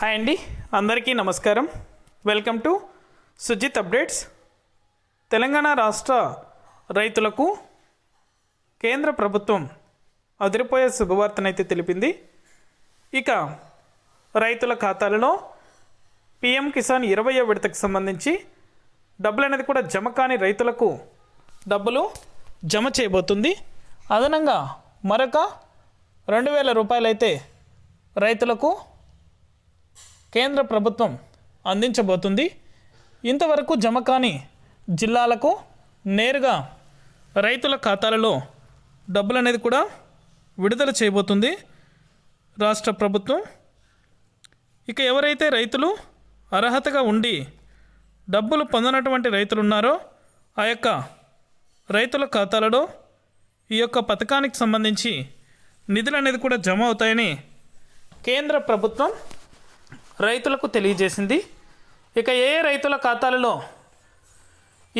Hi అండి అందరికీ నమస్కారం. Welcome to Sujith updates Telangana రాష్ట్ర రైతులకు కేంద్ర ప్రభుత్వం అదిరిపోయే శుభవార్తనైతే తెలిపింది. ఇక రైతుల ఖాతాలలో పిఎం కిసాన్ ఇరవయో విడతకు సంబంధించి డబ్బులు అనేది కూడా జమ కాని రైతులకు డబ్బులు జమ చేయబోతుంది. అదనంగా మరొక రెండు వేల రూపాయలైతే రైతులకు కేంద్ర ప్రభుత్వం అందించబోతుంది. ఇంతవరకు జమ కాని జిల్లాలకు నేరుగా రైతుల ఖాతాలలో డబ్బులు అనేది కూడా విడుదల చేయబోతుంది. రాష్ట్ర ప్రభుత్వం ఇక ఎవరైతే రైతులు అర్హతగా ఉండి డబ్బులు పొందనటువంటి రైతులు ఉన్నారో ఆ యొక్క రైతుల ఖాతాలలో ఈ యొక్క పథకానికి సంబంధించి నిధులు అనేది కూడా జమ అవుతాయని కేంద్ర ప్రభుత్వం రైతులకు తెలియజేసింది. ఇక ఏ ఏ రైతుల ఖాతాలలో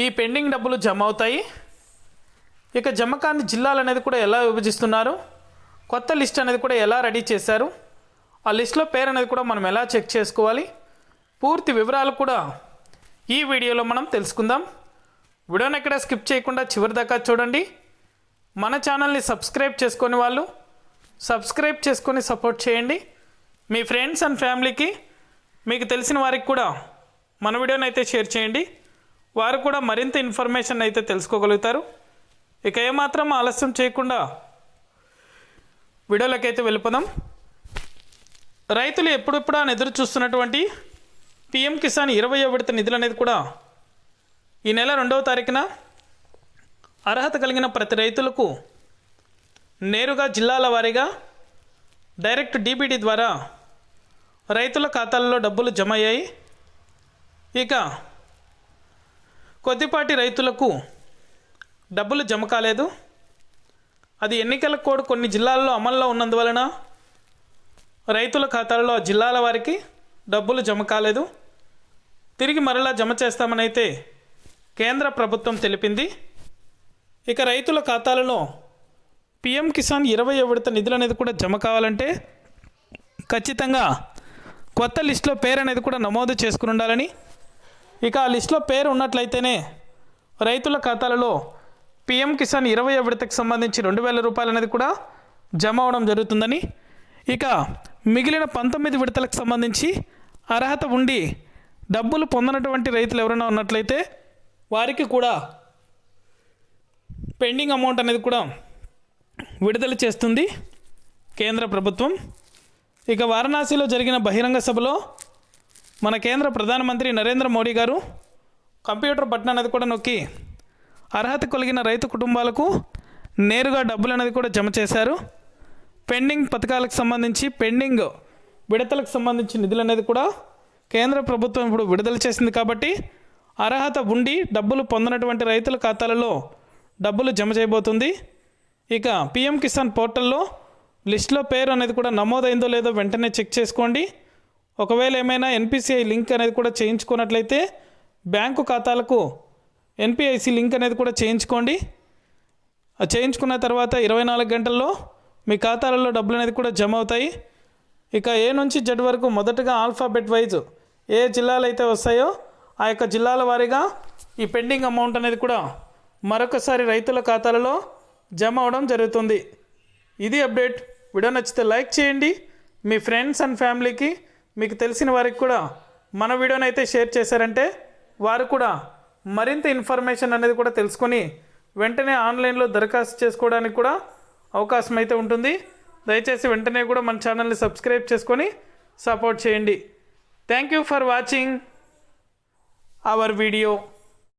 ఈ పెండింగ్ డబ్బులు జమ అవుతాయి? ఇక జమ కాని జిల్లాలు అనేది కూడా ఎలా విభజిస్తున్నారు? కొత్త లిస్ట్ అనేది కూడా ఎలా రెడీ చేశారు? ఆ లిస్ట్లో పేరు అనేది కూడా మనం ఎలా చెక్ చేసుకోవాలి? పూర్తి వివరాలు కూడా ఈ వీడియోలో మనం తెలుసుకుందాం. వీడియోని ఎక్కడ స్కిప్ చేయకుండా చివరి దాకా చూడండి. మన ఛానల్ని సబ్స్క్రైబ్ చేసుకొని వాళ్ళు సబ్స్క్రైబ్ చేసుకొని సపోర్ట్ చేయండి. మీ ఫ్రెండ్స్ అండ్ ఫ్యామిలీకి మీకు తెలిసిన వారికి కూడా మన వీడియోని అయితే షేర్ చేయండి. వారు కూడా మరింత ఇన్ఫర్మేషన్ అయితే తెలుసుకోగలుగుతారు. ఇక ఏమాత్రం ఆలస్యం చేయకుండా వీడియోలకైతే వెళ్ళిపోదాం. రైతులు ఎప్పుడెప్పుడు అని ఎదురు చూస్తున్నటువంటి పిఎం కిసాన్ ఇరవై విడత నిధులు అనేది కూడా ఈ నెల రెండవ తారీఖున అర్హత కలిగిన ప్రతి రైతులకు నేరుగా జిల్లాల వారీగా డైరెక్ట్ డీబీటీ ద్వారా రైతుల ఖాతాల్లో డబ్బులు జమ అయ్యాయి ఇక కొద్దిపాటి రైతులకు డబ్బులు జమ కాలేదు. అది ఎన్నికల కోడ్ కొన్ని జిల్లాల్లో అమల్లో ఉన్నందువలన రైతుల ఖాతాల్లో జిల్లాల వారికి డబ్బులు జమ కాలేదు. తిరిగి మరలా జమ చేస్తామని అయితే కేంద్ర ప్రభుత్వం తెలిపింది. ఇక రైతుల ఖాతాలలో పిఎం కిసాన్ ఇరవై విడత నిధులు అనేది కూడా జమ కావాలంటే ఖచ్చితంగా కొత్త లిస్టులో పేరు అనేది కూడా నమోదు చేసుకుని ఉండాలని. ఇక ఆ లిస్టులో పేరు ఉన్నట్లయితేనే రైతుల ఖాతాలలో పిఎం కిసాన్ ఇరవై విడతకు సంబంధించి రెండు వేల రూపాయలు అనేది కూడా జమ అవడం జరుగుతుందని. ఇక మిగిలిన పంతొమ్మిది విడతలకు సంబంధించి అర్హత ఉండి డబ్బులు పొందనటువంటి రైతులు ఎవరైనా ఉన్నట్లయితే వారికి కూడా పెండింగ్ అమౌంట్ అనేది కూడా విడుదల చేస్తుంది కేంద్ర ప్రభుత్వం. ఇక వారణాసిలో జరిగిన బహిరంగ సభలో మన కేంద్ర ప్రధానమంత్రి నరేంద్ర మోడీ గారు కంప్యూటర్ బటన్ అనేది కూడా నొక్కి అర్హత కలిగిన రైతు కుటుంబాలకు నేరుగా డబ్బులు అనేది కూడా జమ చేశారు. పెండింగ్ పథకాలకు సంబంధించి పెండింగ్ విడతలకు సంబంధించి నిధులు అనేది కూడా కేంద్ర ప్రభుత్వం ఇప్పుడు విడుదల చేసింది కాబట్టి అర్హత ఉండి డబ్బులు పొందినటువంటి రైతుల ఖాతాలలో డబ్బులు జమ చేయబోతుంది. ఇక పిఎం కిసాన్ పోర్టల్లో లిస్ట్లో పేరు అనేది కూడా నమోదైందో లేదో వెంటనే చెక్ చేసుకోండి. ఒకవేళ ఏమైనా ఎన్పిసిఐ లింక్ అనేది కూడా చేయించుకున్నట్లయితే బ్యాంకు ఖాతాలకు ఎన్పిఐసి లింక్ అనేది కూడా చేయించుకోండి. చేయించుకున్న తర్వాత ఇరవై నాలుగు గంటల్లో మీ ఖాతాలలో డబ్బులు అనేది కూడా జమ అవుతాయి. ఇక ఏ నుంచి జెడ్ వరకు మొదటగా ఆల్ఫాబెట్ వైజ్ ఏ జిల్లాలు అయితే వస్తాయో ఆ యొక్క జిల్లాల వారీగా ఈ పెండింగ్ అమౌంట్ అనేది కూడా మరొకసారి రైతుల ఖాతాలలో జమ అవడం జరుగుతుంది. ఇది అప్డేట్. వీడియో నచ్చితే లైక్ చేయండి. మీ ఫ్రెండ్స్ అండ్ ఫ్యామిలీకి మీకు తెలిసిన వారికి కూడా మన వీడియోని అయితే షేర్ చేశారంటే వారు కూడా మరింత ఇన్ఫర్మేషన్ అనేది కూడా తెలుసుకొని వెంటనే ఆన్లైన్లో దరఖాస్తు చేసుకోవడానికి కూడా అవకాశం అయితే ఉంటుంది. దయచేసి వెంటనే కూడా మన ఛానల్ని సబ్స్క్రైబ్ చేసుకొని సపోర్ట్ చేయండి. Thank you for watching our video.